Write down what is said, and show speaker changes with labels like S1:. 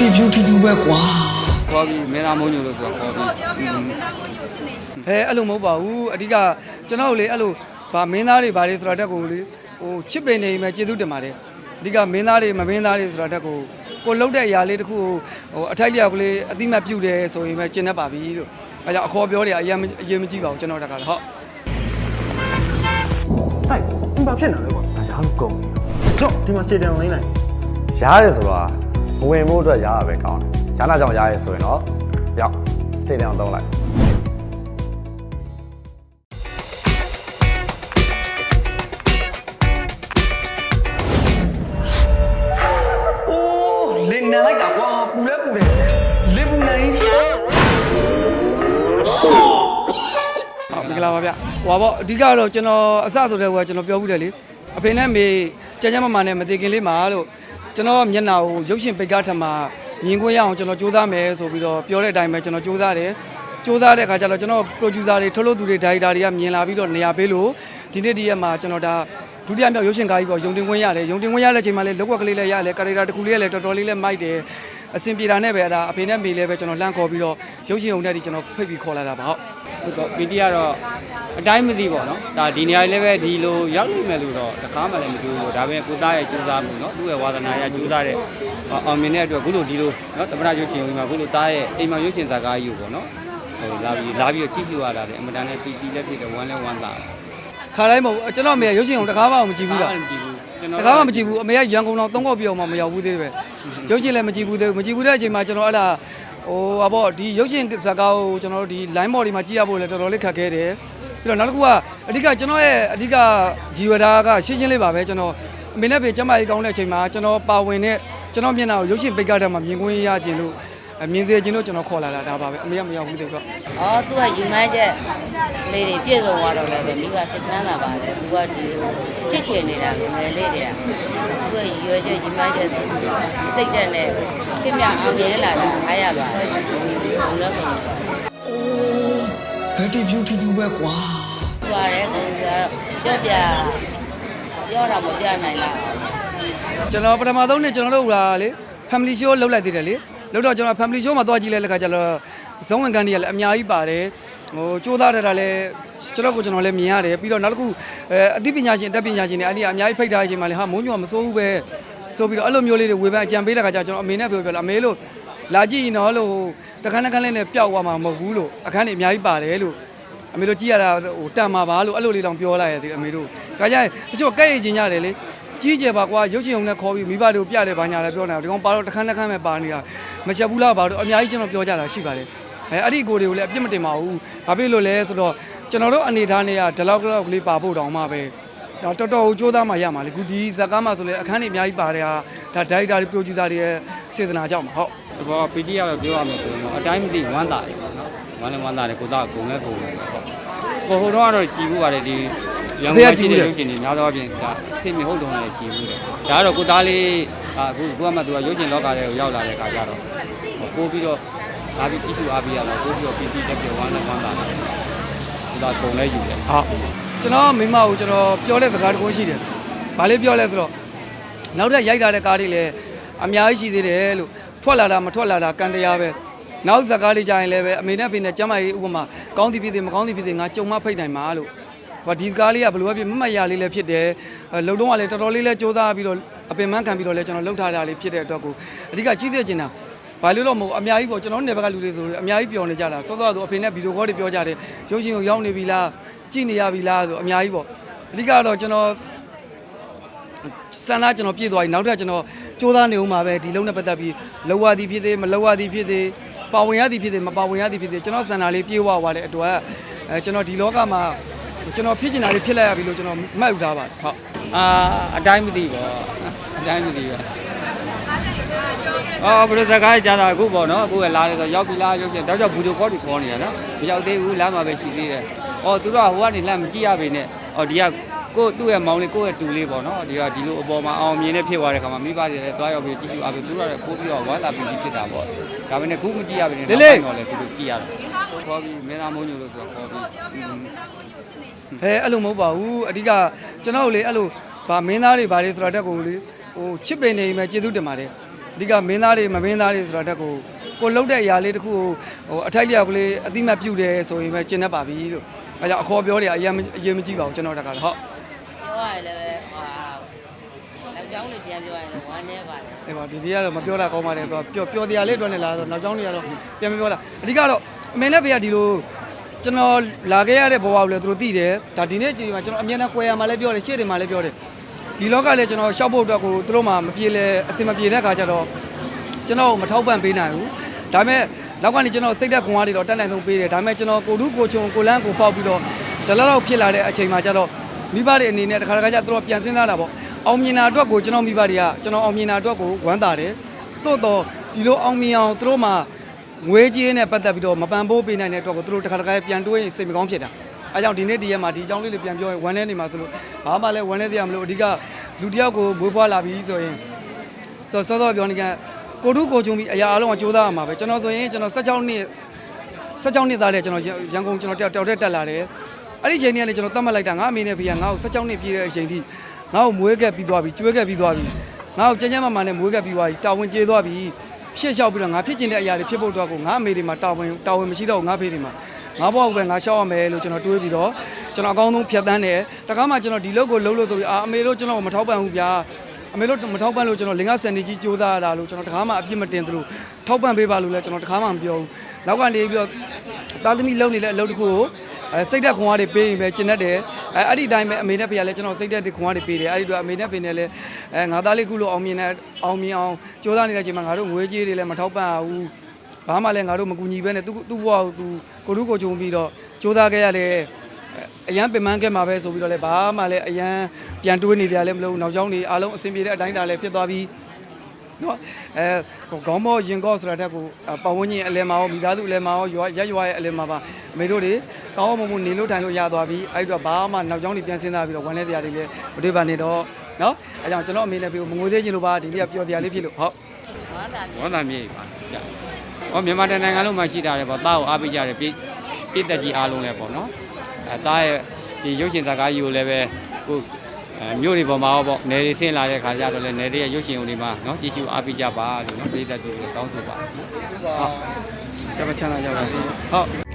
S1: တီဖြူထီဖြူပဲကွာ
S2: ခေါ်ပြီးမင်းသားမုံညိုလို့ဆိုတော့ခေါ်ပြီး
S3: အဲအဲ့လိုမဟုတ်ပါဘူးအဓိကကျွန်တော်တို့လေအဲ့လိုဗာမင်းသားတွေဗာလေဆိုတာတက်ကိုလေဟိုချစ်ပင်နေမယ်ကျေးဇူးတင်ပါတယ်အဓိကမင်းသားတွေမမင်းသားတွေဆိုတာတက်ကိုကိုလှုပ်တဲ့အရာလေးတစ်ခုကိုဟိုအထိုက်လျောက်ကလေးအတိမတ်ပြုတ်တယ်ဆိုရင်ပဲကျင်တတ်ပါပြီလို့အဲကြောင့်အခေါ်ပြောတယ်အရင်အရင်မကြည့်ပါဘူးကျွန်တော်တက်ကလည်းဟုတ်
S4: ဟိုက်ဘာဖြစ်နေလဲကွာဒါရားလို့ကုန်ပြီကြော့ဒီမှာစတေဒီယံလိမ့်လိုက်
S5: ရားတယ်ဆိုတော့ မဝင်ဖို့အတွက်ရားရပဲကောင်းတယ်ရားနာကြောင့်ရားရဲဆိုရင်တော့ရောက်စတေဒီယံသုံးလိုက်
S3: အိုးလင်နန်လိုက်တာကွာပူလဲပူတယ်လင်ပူနိုင်ဟုတ်မင်္ဂလာပါဗျဟွာပေါ့အဓိကတော့ကျွန်တော်အစဆိုတဲ့ဟိုကကျွန်တော်ပြောဘူးတယ်လေအဖေနဲ့မေကြမ်းကြမ်းမမာနဲ့မတည်ခင်လေးမှာလို့ ကျွန်တော်မျက်နှာကိုရုပ်ရှင်ပိတ်ကားထမှာမြင်ခွင့်ရအောင်ကျွန်တော်စူးစမ်းမယ်ဆိုပြီးတော့ပြောတဲ့အတိုင်းပဲကျွန်တော်စူးစမ်းတယ်စူးစမ်းတဲ့အခါကျတော့ကျွန်တော် producer တွေထုတ်လုပ်သူတွေဒါရိုက်တာတွေကမြင်လာပြီးတော့နေရာပေးလို့ဒီနေ့ဒီရက်မှာကျွန်တော်ဒါဒုတိယမြောက်ရုပ်ရှင်ကားကြီးပေါ့ယုံတင်ခွင့်ရတယ်ယုံတင်ခွင့်ရတဲ့အချိန်မှာလည်းလောက်ကွက်ကလေးလည်းရတယ်ကာရီတာတစ်ခုလေးလည်းတော်တော်လေးလည်းမိုက်တယ် အဆင်ပြေတာနဲ့ပဲအဲ့ဒါအဖေနဲ့မေလည်းပဲကျွန်တော်လှမ်းခေါ်ပြီးတော့ရုပ်ရှင်ုံနဲ့ဒီကျွန်တော်ဖိတ်ပြီးခေါ်လာတာပါဟုတ်
S2: ဟုတ်တော့ပီတီကတော့အတိုင်းမသိပေါ့နော်ဒါဒီနေရာလေးပဲဒီလိုရောက်နေမယ်လို့တော့တခါမှလည်းမတွေ့ဘူးဒါပေမဲ့ကိုသားရဲ့ကြိုးစားမှုနော်သူ့ရဲ့ဝါသနာရဲ့ကြိုးစားတဲ့အောင်မြင်တဲ့အတွက်ခုလိုဒီလိုနော်တမနာရွှေရှင်ဝင်မှာခုလိုသားရဲ့အိမ်မှာရွှေရှင်ဇာကားကြီးကိုပေါ့နော်ဟိုလာပြီးလာပြီးတော့ကြည့်ရှုရတာလေအမတန်နဲ့ပီတီလည်းဖြစ်တယ်ဝမ်းလည်းဝမ်းသာတယ်
S3: ခါတိုင်းမဟုတ်ကျွန်တော်အမေကရုပ်ရှင်ုံတစ်ခါမှမကြည့်ဘူးလား
S2: မကြည့်ဘူးကျွန်
S3: တ
S2: တော်
S3: ခါမှမကြည့်ဘူးအမေကရန်ကုန်တော့သုံးခေါက်ပြောင်းမှမရောက်ဘူးသေးတယ်ပဲ ရုပ်ရှင်လည်းမကြည့်ဘူးသေးဘူးမကြည့်ဘူးတဲ့အချိန်မှာကျွန်တော်အဲ့ဒါဟိုဟာပေါ့ဒီရုပ်ရှင်ဇာတ်ကားကိုကျွန်တော်တို့ဒီ line board ဒီမှာကြည့်ရဖို့လည်းတော်တော်လေးခက်ခဲတယ်ပြီးတော့နောက်တစ်ခုကအဓိကကျွန်တော်ရဲ့အဓိကဂျီဝတာကရှင်းရှင်းလေးပါပဲကျွန်တော်အမေနဲ့ဖေကျမကြီးကောင်းတဲ့အချိန်မှာကျွန်တော်ပါဝင်တဲ့ကျွန်တော်မျက်နှာကိုရုပ်ရှင်ပိတ်ကားတဲ့မှာမြင်ကွင်းရခြင်းလို့ အမြင်စေခြင်းလို့ကျွန်တော်ခေါ်လာတာဒါပါပဲအမေကမရောက်ဘူးတဲ့ကွ။
S6: အော်သူကယူမန်းချက်လေးတွေပြည့်စုံသွားတော့လည်းပဲမိဘစိတ်ချမ်းသာပါတယ်။သူကဒီဖြစ်ချင်နေတာငယ်ငယ်လေးတည်းကသူကရွယ်ချက်ယူမန်းချက်စိတ်တက်နဲ့ဖြစ်မြအောင်ရဲလာတာအားရပါတယ်။ဘုရားကောင်
S1: အိုးဘတီဖြူထီဖြူပဲကွာ
S6: သူပါတယ်ကောင်ကတော့ကြော့ပြပြောတာမပြနိုင်လား
S3: ကျွန်တော်ပထမဆုံးနေ့ကျွန်တော်တို့ကလေ family show လုပ်လိုက်သေးတယ်လေ လုပ်တော့ကျွန်တော် family show မှာသွားကြည့်လိုက်တဲ့ခါကျတော့ဇုံးဝင်ကန်တွေကလည်းအများကြီးပါတယ်ဟိုစူးစမ်းရတာလည်းကျွန်တော်ကိုကျွန်တော်လည်းမြင်ရတယ်ပြီးတော့နောက်တစ်ခုအဲအသိပညာရှင်တက်ပညာရှင်တွေအဲ့ဒီအများကြီးဖိတ်ထားတဲ့အချိန်မှာလေဟာမုန်းညောမစိုးဘူးပဲဆိုပြီးတော့အဲ့လိုမျိုးလေးတွေဝေဖန်အကြံပေးတဲ့ခါကျကျွန်တော်အမေနဲ့ပြောပြောလာအမေလို့လာကြည့်ရင်တော့လို့တခန်းတခန်းလေးနဲ့ပျောက်သွားမှာမဟုတ်ဘူးလို့အခန်းတွေအများကြီးပါတယ်လို့အမေတို့ကြည့်ရတာဟိုတန်မှာပါလို့အဲ့လိုလေးတောင်ပြောလိုက်ရတယ်အမေတို့ဒါကြရင်တချို့ကဲ့ရခြင်းရတယ်လေကြီးကျယ်ပါကွာရုပ်ရှင်ုံနဲ့ခေါ်ပြီးမိဘတို့ပြတယ်ဘာညာလဲပြောနေတာဒီကောင်ပါတော့တစ်ခန်းတစ်ခန်းပဲပါနေတာ မချက်ဘူးလားပါတော့အများကြီးကျွန်တော်ပြောကြတာရှိပါတယ်အဲအဲ့ဒီကိုတွေကိုလည်းအပြစ်မတင်ပါဘူးဘာဖြစ်လို့လဲဆိုတော့ကျွန်တော်တို့အနေထားနဲ့ကဒီလောက်တော့ကလေးပါဖို့တောင်မှပဲဒါတော်တော်ကိုစူးစမ်းမှရမှာလေခုဒီဇာကားမှာဆိုလေအခန်းတွေအများကြီးပါတယ်ဟာဒါဒိုက်တာတွေပရိုဂျူဆာတွေရဲ့စေတနာကြောင့်ပါဟုတ်
S2: ဒီဘောပီတီကတော့ပြောရမယ်ဆိုရင်တော့အတိုင်းမသိဝမ်းသာတယ်ပေါ့နော်ဝမ်းလည်းဝမ်းသာတယ်ကိုသားကဂုံလည်းဂုံတယ်ပေါ့ကိုဟိုတော့ကတော့ကြည်ဘူးပါတယ်ဒီရန်ကုန်မှာရှိတဲ့ရုပ်ရှင်တွေများသောအားဖြင့်ဒါအစ်မဟုတ်တော့လည်းကြည်ဘူးတယ်ဒါကတော့ကိုသားလေး အခုကိုကမှသူကရုပ်ရှင်လောကထဲကိုရောက်လာတဲ့အခါကျတော့ပို့ပြီးတော့လာပြီးကြည့်ရှုအားပေးရတော့ပို့ပြီးတော့ပီတီတက်ပြောဝမ်းလည်းဝမ်းသာတယ်ကိုသားဂုံလည်းယူတယ်
S3: ဟုတ်ကျွန်တော်မိမကိုကျွန်တော်ပြောတဲ့စကားတစ်ခုရှိတယ်။ဘာလေးပြောလဲဆိုတော့နောက်ထပ်ရိုက်လာတဲ့ကားတွေလည်းအများကြီးရှိသေးတယ်လို့ထွက်လာတာမထွက်လာတာကန်တရားပဲ။နောက်စကားလေးကြရင်လည်းပဲအမေနဲ့ဖေနဲ့ကျမကြီးဥပမာကောင်းသည်ဖြစ်စေမကောင်းသည်ဖြစ်စေငါကြုံမဖိတ်နိုင်မှာလို့။ ဘာဒီစကားလေးကဘယ်လိုပဲဖြစ်မမတ်ရလေးလည်းဖြစ်တယ်။အဲလုံတော့ကလည်းတော်တော်လေးလည်းစူးစမ်းပြီးတော့အပင်ပန်းခံပြီးတော့လည်းကျွန်တော်လှုပ်ထားတာလေးဖြစ်တဲ့အတွက်ကိုအဓိကကြီးစေချင်တာဘာလို့တော့မဟုတ်အများကြီးပေါ့ကျွန်တော်နေဘက်ကလူတွေဆိုအများကြီးပျော်နေကြတာစောစောဆိုအဖေနဲ့ဗီဒီယိုကောတွေပြောကြတယ်ရုပ်ရှင်ကိုရောက်နေပြီလားကြည့်နေရပြီလားဆိုအများကြီးပေါ့အဓိကတော့ကျွန်တော်စံလာကျွန်တော်ပြည့်သွားပြီနောက်ထပ်ကျွန်တော်စူးစမ်းနေဦးမှာပဲဒီလုံးနဲ့ပတ်သက်ပြီးလောဝသည်ဖြစ်စေမလောဝသည်ဖြစ်စေပါဝင်ရသည်ဖြစ်စေမပါဝင်ရသည်ဖြစ်စေကျွန်တော်စံလာလေးပြေးဝသွားတဲ့အတွက်အဲကျွန်တော်ဒီလောကမှာ ကျွန်တော်ဖြစ်ချင်တာလေးဖြစ်လိုက်ရပြီလို့ကျွန်တော်မှတ်ယူထားပါတယ်ဟုတ်
S2: အာအတိုင်းမသိပေါ့အတိုင်းမသိပဲအော်ဘယ်လိုစကားကြားတာအခုပေါ့နော်အခုကလာတယ်ဆိုရောက်ပြီလားရုပ်ရှင်တော့ကြောင့်ဘူဒိုကောတွေခေါ်နေတာနော်မရောက်သေးဘူးလမ်းမှာပဲရှိသေးတယ်အော်သူတို့ကဟိုကနေလမ်းမကြည့်ရပေနဲ့အော်ဒီကကိုသူ့ရဲ့မောင်လေးကိုယ့်ရဲ့တူလေးပေါ့နော်ဒီကဒီလိုအပေါ်မှာအောင်မြင်နေဖြစ်သွားတဲ့ခါမှာမိဘတွေလည်းတွားရောက်ပြီးကြည့်ကြည့်အားပြီးသူတို့ကလည်းပို့ပြီးတော့ဝါသာပြီးဖြစ်တာပေါ့ဒါပေမဲ့ခုမကြည့်ရပေနဲ့တော့လည်းသူတို့ကြည့်ရတော့ ခေါ်ပြီးမင်းသားမုံညိုလို့ဆိုတော့ခေါ်ပြီး
S3: အဲအဲ့လိုမဟုတ်ပါဘူးအဓိကကျွန်တော်တို့လေအဲ့လိုဗာမင်းသားတွေဗာလေဆိုတာတက်ကိုလေဟိုချစ်ပင်နေမယ်ကျေးဇူးတင်ပါတယ်အဓိကမင်းသားတွေမမင်းသားတွေဆိုတာတက်ကိုကိုလှုပ်တဲ့အရာလေးတစ်ခုကိုဟိုအထိုက်လျောက်ကလေးအတိမတ်ပြုတ်တယ်ဆိုရင်ပဲကျင်တတ်ပါပြီလို့အဲကြောင့်အခေါ်ပြောတွေအရင်အရင်မကြည့်ပါဘူးကျွန်တော်တက်ကလည်းဟုတ်
S6: ပြောရရင်လည်းဟာနောက်ကျောင်းလေးပြန်ပြောရရင်လည်းဝမ်းနေပါတယ်
S3: အဲ့ပါဒီဒီကတော့မပြောတာကောင်းပါတယ်ပြောပြောပြောတရားလေးအတွက်နဲ့လာတော့နောက်ကျောင်းတွေကတော့ပြန်မပြောတာအဓိကတော့ အမေနဲ့ဖေကဒီလိုကျွန်တော်လာခဲ့ရတဲ့ဘဝကိုလည်းသူတို့သိတယ်ဒါဒီနေ့ကြည့်မှာကျွန်တော်အမြဲတမ်းကွယ်ရမှာလည်းပြောတယ်ရှေ့တွေမှာလည်းပြောတယ်ဒီလောကလည်းကျွန်တော်ရှောက်ဖို့အတွက်ကိုသူတို့မှမပြေလဲအစင်မပြေတဲ့ခါကျတော့ကျွန်တော်မထောက်ပံ့ပေးနိုင်ဘူးဒါပေမဲ့နောက်ကနေကျွန်တော်စိတ်သက်ခွန်အားတွေတော့တက်နိုင်ဆုံးပေးတယ်ဒါပေမဲ့ကျွန်တော်ကိုလူကိုချုံကိုလန်းကိုပေါက်ပြီးတော့ဒီလောက်လောက်ဖြစ်လာတဲ့အချိန်မှာကျတော့မိဘတွေအနေနဲ့တခါတခါကျသူတို့ပြန်စဉ်းစားတာပေါ့အောင်မြင်တာအတွက်ကိုကျွန်တော်မိဘတွေကကျွန်တော်အောင်မြင်တာအတွက်ကိုဝမ်းသာတယ်တိုးတော့ဒီလိုအောင်မြင်အောင်သူတို့မှ ငွေကြေးနဲ့ပတ်သက်ပြီးတော့မပန်ဖိုးပေးနိုင်တဲ့အတွက်ကိုသူတို့တစ်ခါတစ်ခါပြန်တွေးရင်စိတ်မကောင်းဖြစ်တာအဲကြောင့်ဒီနေ့ဒီရက်မှာဒီအကြောင်းလေးလေးပြန်ပြောရင်ဝမ်းနေနေမှာဆိုလို့ဘာမှလည်းဝမ်းနေစရာမလိုအဓိကလူတစ်ယောက်ကိုမွေးဖွားလာပြီဆိုရင်ဆိုတော့စောစောပြောနေကကိုတုကိုချုံပြီးအရာအလုံးကစူးစမ်းရမှာပဲကျွန်တော်ဆိုရင်ကျွန်တော်16နှစ်16နှစ်သားတဲ့ကျွန်တော်ရန်ကုန်ကျွန်တော်တယောက်တယောက်တည်းတက်လာတယ်အဲ့ဒီချိန်นี้လည်းကျွန်တော်တတ်မှတ်လိုက်တာငါအမေနဲ့ဖေကငါ့ကို16နှစ်ပြည့်တဲ့အချိန်ထိငါ့ကိုမွေးခဲ့ပြီးသွားပြီကျွေးခဲ့ပြီးသွားပြီငါ့ကိုကျန်းကျန်းမာမာနဲ့မွေးခဲ့ပြီးသွားပြီတာဝန်ကျေသွားပြီ ရှေ့လျှောက်ပြီးတော့ငါဖြစ်ကျင်တဲ့အရာတွေဖြစ်ဖို့အတွက်ကိုငါအမေတွေမှာတာဝန်တာဝန်မရှိတော့ဘူးငါဖေတွေမှာငါဘဝကိုပဲငါရှောက်ရမယ်လို့ကျွန်တော်တွေးပြီးတော့ကျွန်တော်အကောင်းဆုံးဖြတ်တန်းတယ်တခါမှကျွန်တော်ဒီလုပ်ကိုလုပ်လို့ဆိုပြီးအာအမေတို့ကျွန်တော်ကိုမထောက်ပံ့ဘူးဗျာအမေတို့မထောက်ပံ့လို့ကျွန်တော်လင်္ကာစန်နေကြီးစူးစမ်းရတာလို့ကျွန်တော်တခါမှအပြစ်မတင်သလိုထောက်ပံ့ပေးပါလို့လည်းကျွန်တော်တခါမှမပြောဘူးနောက်ကနေပြီးတော့သားသမီးလုံနေတဲ့အလုပ်တစ်ခုကို အဲစိတ်သက်ခွန်အားတွေပေးရင်ပဲကျင်တတ်တယ်အဲအဲ့ဒီတိုင်းပဲအမေနဲ့ဖေကလည်းကျွန်တော်စိတ်သက်ခွန်အားတွေပေးတယ်အဲ့ဒီတော့အမေနဲ့ဖေနဲ့လည်းအဲငါသားလေးခုလို့အောင်မြင်တဲ့အောင်မြင်အောင်ကြိုးစားနေတဲ့အချိန်မှာငါတို့ငွေကြေးတွေလည်းမထောက်ပံ့ဘူးဘာမှလည်းငါတို့မကူညီဘဲနဲ့သူသူ့ဘဝကိုသူကိုလူကိုဂျုံပြီးတော့စူးစမ်းခဲ့ရတယ်အရန်ပင်ပန်းခဲ့မှာပဲဆိုပြီးတော့လည်းဘာမှလည်းအရန်ပြန်တွေးနေကြလည်းမလို့နောက်ကျောင်းနေအားလုံးအဆင်ပြေတဲ့အတိုင်းတာလည်းဖြစ်သွားပြီး နော်အဲခေါင်းမောရင်ကော့ဆိုတာတက်ကိုပတ်ဝန်းကျင်အလဲမှာရောမိသားစုအလဲမှာရောရွာရက်ရွာရဲ့အလဲမှာပါအမေတို့တွေကောင်းအောင်မမနေလို့ထိုင်လို့ရသွားပြီးအဲ့တော့ဘာမှနောက်ကျောင်းနေပြန်စဉ်းစားပြီးတော့ဝန်လဲစရာတွေလည်းမတွေ့ပါနဲ့တော့နော်အဲကြောင့်ကျွန်တော်အမေလည်းပြီးမငွေသေးခြင်းလို့ပါဒီနေ့ကပျော်စရာလေးဖြစ်လို့ဟုတ်
S6: ဝမ်းသာမြ
S2: ဝမ်းသာမြေပါကြာဟောမြန်မာတိုင်းနိုင်ငံလုံးမှာရှိတာလေပေါ့တားကိုအားပေးကြတယ်ပြည်ပြည်သက်ကြီးအားလုံးလည်းပေါ့နော်အဲတားရဲ့ဒီရုပ်ရှင်ဇာတ်ကားကြီးကိုလည်းပဲကိုအဲ မြို့တွေပေါ်မှာရောပေါ့နယ်တွေဆင်းလာတဲ့ခါကျတော့လည်းနယ်တွေရဲ့ရုပ်ရှင်တွေမှာနော်ကြည့်ရှုအားပေးကြပါလို့နော်ပြည်သက်ကြီးကိုတောင်းဆိုပါ
S3: ဟုတ်ကျမချမ်းသာကြပါစေဟုတ်